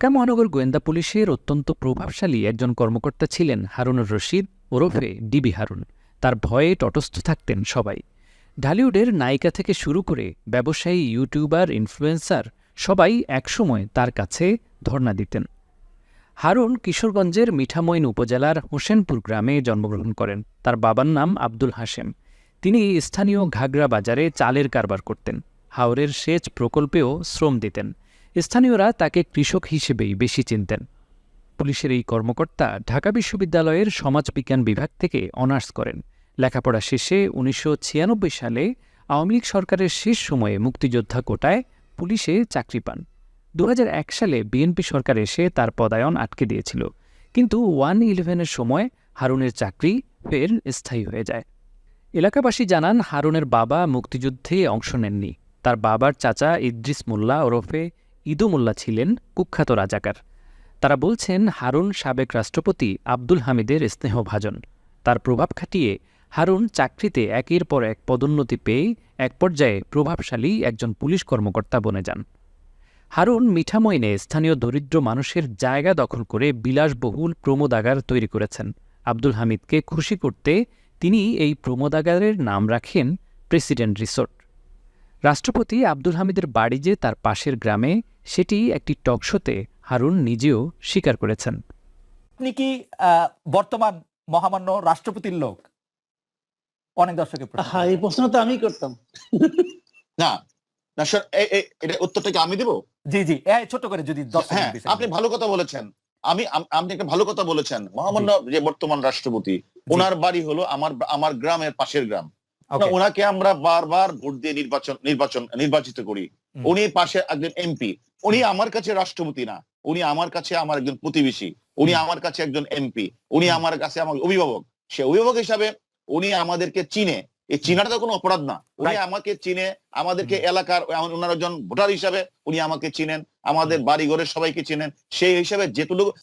ঢাকা মহানগর গোয়েন্দা পুলিশের অত্যন্ত প্রভাবশালী একজন কর্মকর্তা ছিলেন হারুনুর রশিদ ওরফে ডিবি হারুন। তার ভয়ে তটস্থ থাকতেন সবাই। ঢালিউডের নায়িকা থেকে শুরু করে ব্যবসায়ী, ইউটিউবার, ইনফ্লুয়েন্সার সবাই একসময় তার কাছে ধর্ণা দিতেন। হারুন কিশোরগঞ্জের মিঠামইন উপজেলার হোসেনপুর গ্রামে জন্মগ্রহণ করেন। তার বাবার নাম আব্দুল হাশেম। তিনি স্থানীয় ঘাগরা বাজারে চালের কারবার করতেন। হাওরের সেচ প্রকল্পেও শ্রম দিতেন। স্থানীয়রা তাকে কৃষক হিসেবেই বেশি চিনতেন। পুলিশের এই কর্মকর্তা ঢাকা বিশ্ববিদ্যালয়ের সমাজবিজ্ঞান বিভাগ থেকে অনার্স করেন। লেখাপড়া শেষে উনিশশো ছিয়ানব্বই সালে আওয়ামী লীগ সরকারের শেষ সময়ে মুক্তিযোদ্ধা কোটায় পুলিশে চাকরি পান। দু হাজার এক সালে বিএনপি সরকার এসে তার পদায়ন আটকে দিয়েছিল। কিন্তু ওয়ান ইলেভেনের সময় হারুনের চাকরি ফের স্থায়ী হয়ে যায়। এলাকাবাসী জানান হারুনের বাবা মুক্তিযুদ্ধে অংশ নেননি। তার বাবার চাচা ইদ্রিস মোল্লা ওরফে ইদু ছিলেন কুখ্যাত রাজাকার। তারা বলছেন, হারুন সাবেক রাষ্ট্রপতি আব্দুল হামিদের স্নেহভাজন। তার প্রভাব খাটিয়ে হারুন চাকরিতে একের পর এক পদোন্নতি পেয়ে এক পর্যায়ে প্রভাবশালী একজন পুলিশ কর্মকর্তা বনে যান। হারুন মিঠামইনে স্থানীয় দরিদ্র মানুষের জায়গা দখল করে বিলাসবহুল প্রমোদাগার তৈরি করেছেন। আব্দুল হামিদকে খুশি করতে তিনি এই প্রমোদাগারের নাম রাখেন প্রেসিডেন্ট রিসোর্ট। রাষ্ট্রপতি আব্দুল হামিদের বাড়ি যে তার পাশের গ্রামে সেটি একটি টকশোতে হারুন নিজেও স্বীকার করেছেন। আপনি কি বর্তমান মহামান্য রাষ্ট্রপতির লোক? অনেক দর্শকের প্রশ্ন। হ্যাঁ এই প্রশ্ন তো আমি করতাম। না না স্যার এটা উত্তরটা কি আমি দেবো? জি জি এই ছোট করে যদি হ্যাঁ। আপনি ভালো কথা বলেছেন। আমি আপনি একটা ভালো কথা বলেছেন। মহামান্য যে বর্তমান রাষ্ট্রপতি ওনার বাড়ি হলো আমার আমার গ্রামের পাশের গ্রাম। ওনাকে আমরা বারবার ভোট দিয়ে নির্বাচন নির্বাচন নির্বাচিত করি। উনি পাশে একজন এমপি। উনি আমার কাছে রাষ্ট্রপতি না। উনি আমার কাছে আমার একজন প্রতিবেশী। উনি আমার কাছে একজন এমপি। উনি আমার কাছে আমার অভিভাবক। সে অভিভাবক হিসাবে উনি আমাদেরকে চিনে। এই চিনাটা তো কোনো অপরাধ না। উনি আমাকে চিনে আমাদেরকে এলাকার ওনার একজন ভোটার হিসাবে উনি আমাকে চিনেন। আমাদের বাড়ি ঘরের সবাইকে চিনেন। সেই হিসাবে যেটুকু